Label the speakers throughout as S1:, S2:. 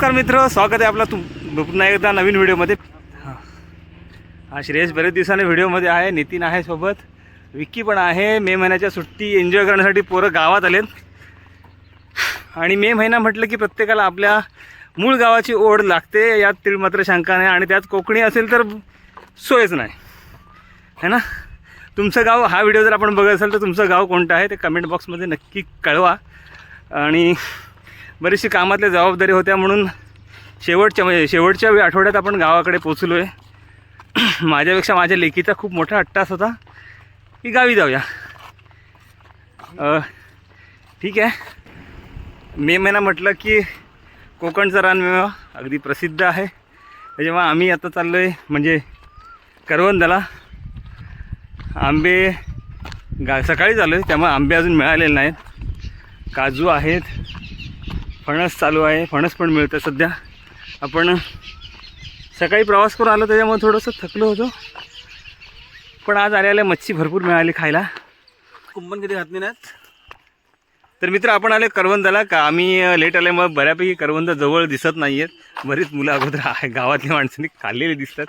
S1: नमस्कार मित्र स्वागत आहे आपला तुम पुन्हा एकदा नवीन व्हिडिओमध्ये. हा. हा श्रेयस बरेच दिवसाने व्हिडिओमध्ये आहे नितीन आहे सोबत विक्की पण आहे मे महिन्याच्या सुट्टी एन्जॉय करण्यासाठी पोरं गावात आलेत. आणि मे महिना म्हटलं की प्रत्येकाला आपल्या मूळ गावाची ओढ लागते यात तीळ मात्र शंका नाही आणि त्यात कोकणी असेल तर सोयच नाही. है ना? तुमचं गाव हा व्हिडिओ जर आपण बघत असाल तर तुमचं गाव कोणतं आहे ते कमेंट बॉक्समध्ये नक्की कळवा. आणि बरीचशी कामातल्या जबाबदारी होत्या म्हणून शेवटच्या म्हणजे शेवटच्या आठवड्यात आपण गावाकडे पोचलो आहे माझ्यापेक्षा माझ्या लेकीचा खूप मोठा अट्टास होता. की गावी जाऊया. ठीक आहे. मे महिना म्हटलं की कोकणचा रानमेवा अगदी प्रसिद्ध आहे. त्याच्यामुळे आम्ही आता चाललो आहे म्हणजे करवंदाला आंबे गा सकाळी चालू आहे त्यामुळे आंबे अजून मिळालेले नाहीत. काजू आहेत. फणस चालू आहे. फणस पण मिळतं सध्या. आपण सकाळी प्रवास करून आलो त्याच्यामुळे थोडंसं थकलो होतो. पण आज आलेल्या मच्छी भरपूर मिळाली खायला.
S2: कुंभन कधी घातली नाहीत
S1: तर मित्र आपण आले करवंदाला. का आम्ही लेट आल्यामुळे बऱ्यापैकी करवंद जवळ दिसत नाही आहेत बरीच मुलं अगोदर गावातल्या माणसांनी खाल्लेली दिसतात.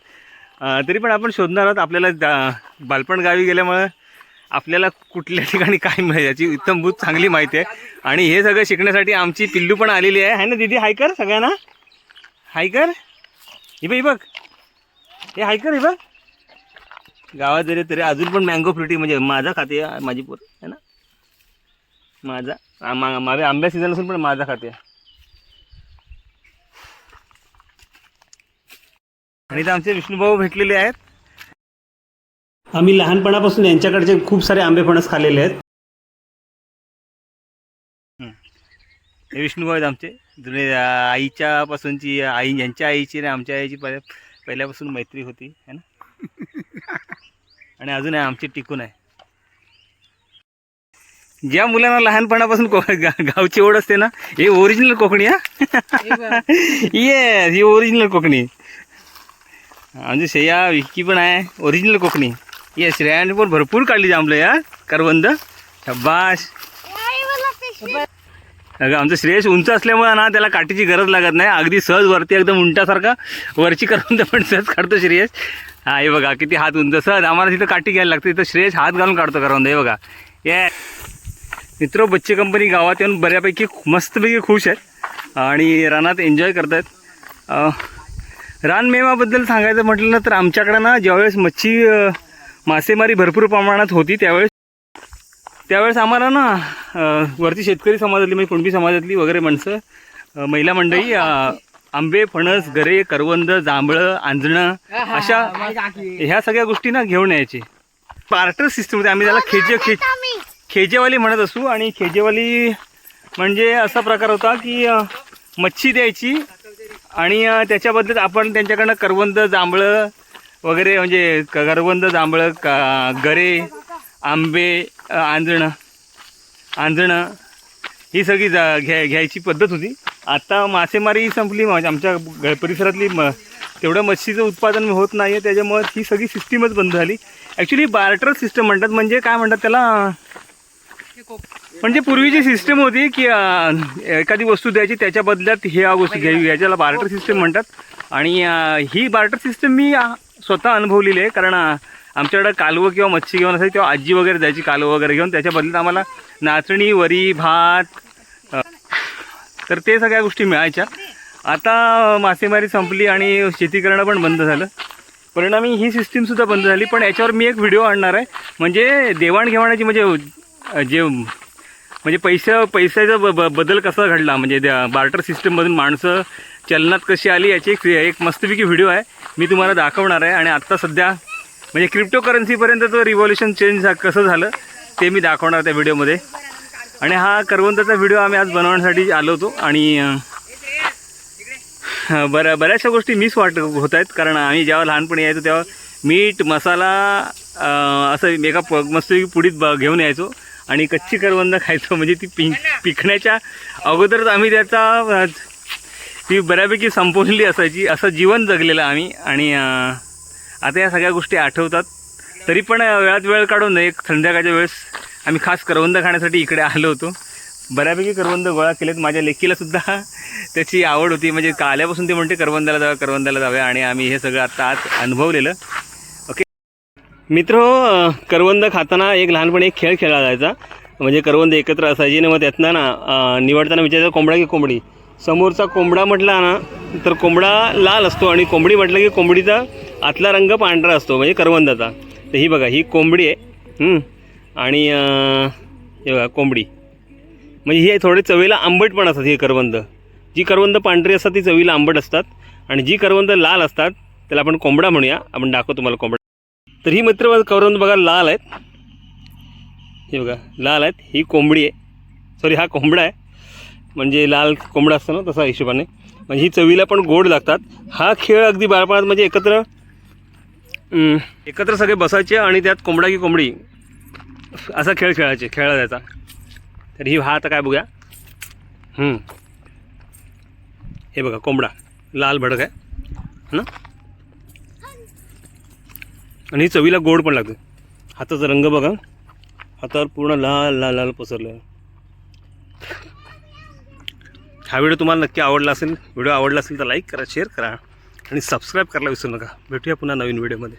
S1: तरी पण आपण शोधणार आहोत. आपल्याला बालपण गावी गेल्यामुळं आपल्याला कुठल्या ठिकाणी काय मिळेल याची उत्तमभूत चांगली माहिती आहे. आणि हे सगळं शिकण्यासाठी आमची पिल्लू पण आलेली आहे. है ना दीदी हाय कर सगळ्यांना. हाय कर. हे बघ हे बघ. हे हाय कर हे बघ. गावात जरी तरी अजून पण मँगो फ्रुटी म्हणजे माझा खाते आहे, माझी पोर है ना? माझा मा- माझ्या आंब्या सीझन असून पण माझा खाते. आणि इथं आमचे विष्णूभाऊ भेटलेले आहेत. आम्ही लहानपणापासून यांच्याकडचे खूप सारे आंबे फणस खाल्लेले आहेत. हे विष्णूभाऊ आहेत आमचे. जुने आईच्या पासूनची आई यांच्या आईची आणि आमच्या आईची पहि- पहिल्यापासून मैत्री होती है ना? आणि अजून आहे आमची टिकून आहे. ज्या मुलांना लहानपणापासून को गावची ओढ असते ना हे ओरिजिनल कोकणी हा? येस ही ओरिजिनल कोकणी. म्हणजे श्रेया विक्की पण आहे ओरिजिनल कोकणी. ये श्रेयाने पण भरपूर काढली जांभलं या करवंद शब्बाश अगं आमचं श्रेयस उंच असल्यामुळे ना त्याला काठीची गरज लागत नाही. अगदी सहज वरती एकदम उंटासारखा वरची करवंद पण सहज काढतो श्रेयस. हा हे बघा किती हात उंच. सहज आम्हाला तिथं काठी घ्यायला लागते. तिथं श्रेयस हात घालून काढतो करवंद हे बघा. ये. मित्र बच्चे कंपनी गावात येऊन बऱ्यापैकी मस्तपैकी खुश आहेत आणि रानात एन्जॉय करत आहेत रानमेवाबद्दल सांगायचं म्हटलं ना तर आमच्याकडं ना ज्यावेळेस मच्छी मासेमारी भरपूर प्रमाणात होती. त्यावेळेस त्यावेळेस आम्हाला ना वरती शेतकरी समाजातली म्हणजे कुणबी समाजातली वगैरे माणसं महिला मंडळी आंबे फणस गरे करवंद जांभळं आंजणं अशा ह्या सगळ्या गोष्टी ना घेऊन यायचे. पार्टर सिस्टममध्ये आम्ही त्याला खेजे खे खेजेवाली म्हणत असू आणि खेजेवाली म्हणजे असा प्रकार होता की मच्छी द्यायची आणि त्याच्याबद्दल आपण त्यांच्याकडनं करवंद जांभळं वगैरे म्हणजे करवंद जांभळं का गरे आंबे आंजणं आंजणं ही सगळी जा घ्या घ्यायची पद्धत होती. आता मासेमारी संपली म्हणजे आमच्या परिसरातली म तेवढं मच्छीचं उत्पादन होत नाही आहे त्याच्यामुळं ही सगळी सिस्टीमच बंद झाली. ॲक्च्युली बार्टर सिस्टम म्हणतात म्हणजे काय म्हणतात त्याला? म्हणजे पूर्वीची सिस्टम होती की एखादी वस्तू द्यायची त्याच्या बदल्यात ह्या गोष्टी घ्यावी याच्याला बार्टर सिस्टम म्हणतात. आणि ही बार्टर सिस्टम मी स्वतः अनुभवलेली आहे. कारण आमच्याकडं कालवं किंवा मच्छी घेऊन असायची तेव्हा आजी वगैरे द्यायची कालवं वगैरे घेऊन त्याच्या बदल्यात आम्हाला नाचणी वरी भात तर ते सगळ्या गोष्टी मिळायच्या. आता मासेमारी संपली आणि शेती करणं पण बंद झालं. परिणामी ही सिस्टीमसुद्धा बंद झाली. पण याच्यावर मी एक व्हिडिओ आणणार आहे. म्हणजे देवाणघेवाणाची म्हणजे जे म्हणजे पैसा पैशाचा ब ब- बदल कसा घडला? म्हणजे बार्टर सिस्टममधून माणसं चलनात कशी आली याची एक एक मस्तपैकी व्हिडिओ आहे. मी तुम्हाला दाखवणार आहे आणि आत्ता सध्या म्हणजे क्रिप्टो करन्सीपर्यंतचं रिव्हॉल्युशन चेंज झा कसं झालं ते मी दाखवणार त्या व्हिडिओमध्ये. आणि हा करवंताचा व्हिडिओ आम्ही आज बनवण्यासाठी आलो होतो आणि बऱ्या बऱ्याचशा गोष्टी मिस वाट होत आहेत. कारण आम्ही जेव्हा लहानपणी यायचो तेव्हा मीठ मसाला असं एका प मस्तपैकी पुडीत ब घेऊन यायचो. आणि कच्ची करवंद खायचो. म्हणजे ती पि पिकण्याच्या अगोदरच आम्ही त्याचा ती बऱ्यापैकी संपवलेली असायची. असं जीवन जगलेलं आम्ही. आणि आता या सगळ्या गोष्टी आठवतात. तरी पण वेळात वेळ काढून एक संध्याकाळच्या वेळेस आम्ही खास करवंद खाण्यासाठी इकडे आलो होतो. बऱ्यापैकी करवंद गोळा केलेत. माझ्या लेकीला सुद्धा त्याची आवड होती. म्हणजे का आल्यापासून ती म्हणते करवंदाला जाऊया करवंदाला जाऊया आणि आम्ही हे सगळं आता आज अनुभवलेलं. मित्र करवंद खाताना एक लहानपणी एक खेळ खेळला जायचा. म्हणजे करवंद एकत्र असायची आणि मग त्यातनं ना निवडताना विचारायचं कोंबडा की कोंबडी? समोरचा कोंबडा म्हटला ना तर कोंबडा लाल असतो आणि कोंबडी म्हटलं की कोंबडीचा आतला रंग पांढरा असतो म्हणजे करवंदाचा. तर ही बघा ही कोंबडी आहे आणि हे बघा कोंबडी. म्हणजे हे थोडे चवीला आंबट पण असतात हे करवंद. जी करवंद पांढरी असतात ती चवीला आंबट असतात. आणि जी करवंद लाल असतात त्याला आपण कोंबडा म्हणूया. आपण दाखवतो तुम्हाला कोंबडा. तर ही मित्र करवंद बघा लाल आहेत. हे बघा लाल आहेत. ही कोंबडी आहे. सॉरी हा कोंबडा आहे. म्हणजे लाल कोंबडा असतो ना तसा हिशोबाने. म्हणजे ही चवीला पण गोड लागतात. हा खेळ अगदी बाळपणात म्हणजे एकत्र एकत्र सगळे बसायचे आणि त्यात कोंबडा की कोंबडी. असा खेळ खेळायचे खेळला जायचा. तर ही हा आता काय बघूया. हे बघा कोंबडा. लाल भडक आहे. ना? आणि ही चवीला गोड पण लागते. हाताचा रंग बघा. हातावर पूर्ण लाल लाल लाल पसरलं आहे हा व्हिडिओ तुम्हाला नक्की आवडला असेल व्हिडिओ आवडला असेल तर लाईक करा शेअर करा आणि सबस्क्राईब करायला विसरू नका. भेटूया पुन्हा नवीन व्हिडिओमध्ये.